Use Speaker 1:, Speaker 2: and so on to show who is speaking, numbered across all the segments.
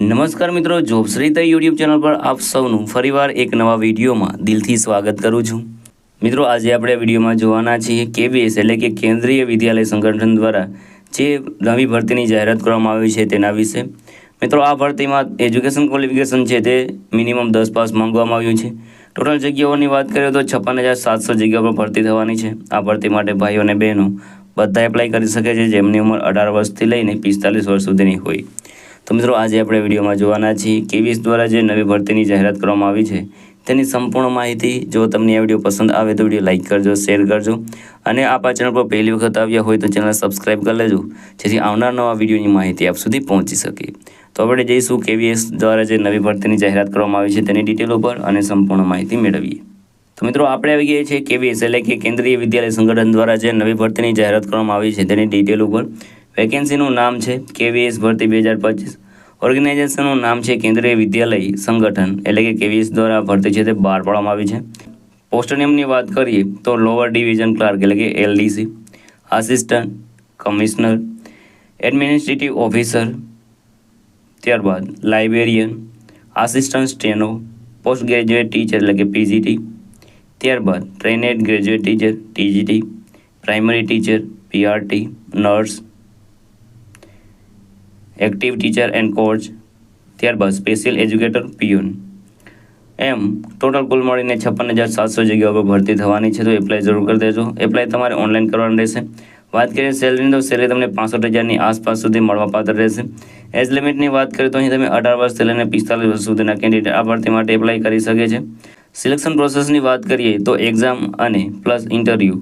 Speaker 1: નમસ્કાર મિત્રો, જોબશ્રીતા YouTube channel પર આપ સૌનું ફરીવાર એક નવા વિડીયોમાં દિલથી સ્વાગત કરું છું. મિત્રો, આજે આપણે વિડીયોમાં જોવાના છીએ કેબીએસ એટલે કે કેન્દ્રીય વિદ્યાલય સંગઠન દ્વારા જે નવી ભરતીની જાહેરાત કરવામાં આવી છે તેના વિશે. મિત્રો, આ ભરતીમાં એજ્યુકેશન ક્વોલિફિકેશન છે તે મિનિમમ દસ પાસ માંગવામાં આવ્યું છે. ટોટલ જગ્યાઓની વાત કરીએ તો છપ્પન હજાર સાતસો જગ્યા પર ભરતી થવાની છે. આ ભરતી માટે ભાઈઓ અને બહેનો બધા એપ્લાય કરી શકે છે જેમની ઉંમર અઢાર વર્ષથી લઈને પિસ્તાલીસ વર્ષ સુધીની હોય. તો મિત્રો, આજે આપણે વિડીયોમાં જોવાના છીએ કેવીએસ દ્વારા જે નવી ભરતીની જાહેરાત કરવામાં આવી છે, તેની સંપૂર્ણ માહિતી. જો તમને આ વીડિયો પસંદ આવે તો વીડિયો લાઇક કરજો, શેર કરજો. અને આ ચેનલ પર પહેલી વખત આવ્યા હોય તો ચેનલ સબસ્ક્રાઇબ કરી લેજો, જેથી આવનાર નવા વિડીયોની માહિતી આપ સુધી પહોંચી શકે. તો આપણે જઈશું કેવીએસ દ્વારા જે નવી ભરતીની જાહેરાત કરવામાં આવી છે, તેની ડિટેલ ઉપર અને સંપૂર્ણ માહિતી મેળવીએ. તો મિત્રો, આપણે આવી ગયા છીએ કેવીએસ, એટલે કે કેન્દ્રીય વિદ્યાલય સંગઠન દ્વારા જે નવી ભરતીની જાહેરાત કરવામાં આવી છે, તેની ડિટેલ ઉપર. વેકેન્સીનું નામ છે કેવીએસ ભરતી બે હજાર પચીસ. ઓર્ગેનાઇઝેશનનું નામ છે કેન્દ્રીય વિદ્યાલય સંગઠન, એટલે કે કેવીએસ દ્વારા ભરતી છે તે બહાર પાડવામાં આવી છે. પોસ્ટ નિયમની વાત કરીએ તો લોઅર ડિવિઝન ક્લાર્ક એટલે કે LDC assistant commissioner administrative officer ત્યારબાદ librarian assistant steno post graduate teacher એટલે કે પીજીટી ત્યારબાદ trained graduate teacher TGT primary teacher PRT nurse active teacher and coach ત્યારબાદ સ્પેશિયલ એજ્યુકેટર પિયુન. એમ ટોટલ કુલ મળીને છપ્પન હજાર સાતસો જગ્યાઓ પર ભરતી થવાની છે, તો એપ્લાય જરૂર કરી દેજો. એપ્લાય તમારે ઓનલાઈન કરવાનું રહેશે. વાત કરીએ સેલરીની તો સેલરી તમને પાસઠ હજારની આસપાસ સુધી મળવાપાત્ર રહેશે. એજ લિમિટની વાત કરીએ તો અહીં તમે અઢાર વર્ષથી લઈને પિસ્તાલીસ વર્ષ સુધીના કેન્ડિડેટ આ ભરતી માટે એપ્લાય કરી શકે છે. સિલેક્શન પ્રોસેસની વાત કરીએ તો એક્ઝામ અને પ્લસ ઇન્ટરવ્યૂ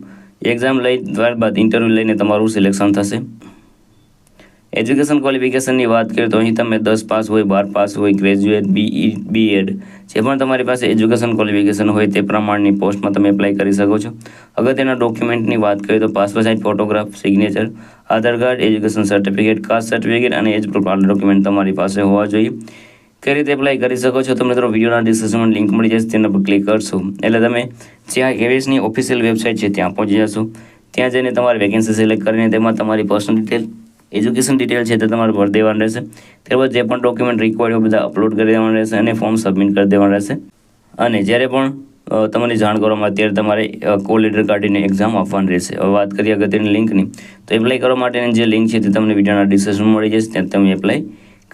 Speaker 1: એક્ઝામ લઈ ત્યારબાદ ઇન્ટરવ્યૂ લઈને તમારું સિલેક્શન થશે. એજ્યુકેશન ક્વોલિફિકેશનની વાત કરીએ તો અહીં તમે દસ પાસ હોય, બાર પાસ હોય ગ્રેજ્યુએટ બી બીએડ જે પણ તમારી પાસે એજ્યુકેશન ક્વોલિફિકેશન હોય તે પ્રમાણની પોસ્ટમાં તમે એપ્લાય કરી શકો છો. અગત્યના ડોક્યુમેન્ટની વાત કરીએ તો passport size photograph signature Aadhaar card education certificate caste certificate અને એજ પ્રૂફ ડોક્યુમેન્ટ તમારી પાસે હોવા જોઈએ. કઈ રીતે એપ્લાય કરી શકો છો? તો મિત્રો વિડીયોના ડિસ્ક્રિપ્શનમાં લિંક મળી જશે, તેના પર ક્લિક કરશો. એટલે તમે જ્યાં કેવીએસની ઓફિશિયલ વેબસાઇટ છે ત્યાં પહોંચી જશો. ત્યાં જઈને તમારી વેકેન્સી સિલેક્ટ કરીને તેમાં તમારી પર્સનલ ડિટેલ એજ્યુકેશન ડિટેલ છે તે તમારે ભરી દેવાનું રહેશે. ત્યારબાદ જે પણ ડોક્યુમેન્ટ રિક્વાયર્ડ હોય બધા અપલોડ કરી દેવાના રહેશે અને ફોર્મ સબમિટ કરી દેવાનું રહેશે. અને જ્યારે પણ તમને જાણ કરવામાં અત્યારે તમારે કોલ લેટર કાઢીને એક્ઝામ આપવાની રહેશે. હવે વાત કરીએ અગત્યની લિંકની તો એપ્લાય કરવા માટેની જે લિંક છે તે તમને વિડીયોના ડિસ્ક્રિપ્શનમાં મળી જશે, ત્યાં તમે એપ્લાય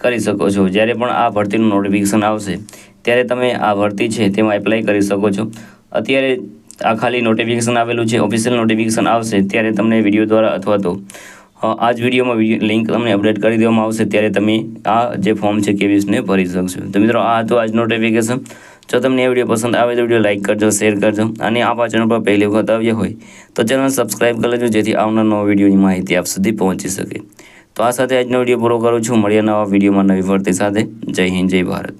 Speaker 1: કરી શકો છો. જ્યારે પણ આ ભરતીનું નોટિફિકેશન આવશે, ત્યારે તમે આ ભરતી છે તેમાં એપ્લાય કરી શકો છો. અત્યારે આ ખાલી નોટિફિકેશન આવેલું છે ઓફિશિયલ નોટિફિકેશન આવશે, ત્યારે તમને વીડિયો દ્વારા અથવા તો આ જ વિડીયોમાં વીડિયો લિંક તમને અપડેટ કરી દેવામાં આવશે. ત્યારે તમે આ જે ફોર્મ છે કેવીસને ભરી શકશો. તો મિત્રો, આ હતું આજ નોટિફિકેશન જો તમને એ વીડિયો પસંદ આવે તો વીડિયો લાઇક કરજો શેર કરજો અને આપ આ ચેનલ પર પહેલી વખત આવ્યા હોય તો ચેનલ સબસ્ક્રાઇબ કરી લેજો, જેથી આવનાર નવા વિડીયોની માહિતી આપ સુધી પહોંચી શકે. તો આ સાથે આજનો વીડિયો પૂરો કરું છું. મળીએ નવા વિડીયોમાં નવી ફરતી સાથે. જય હિન્દ, જય ભારત.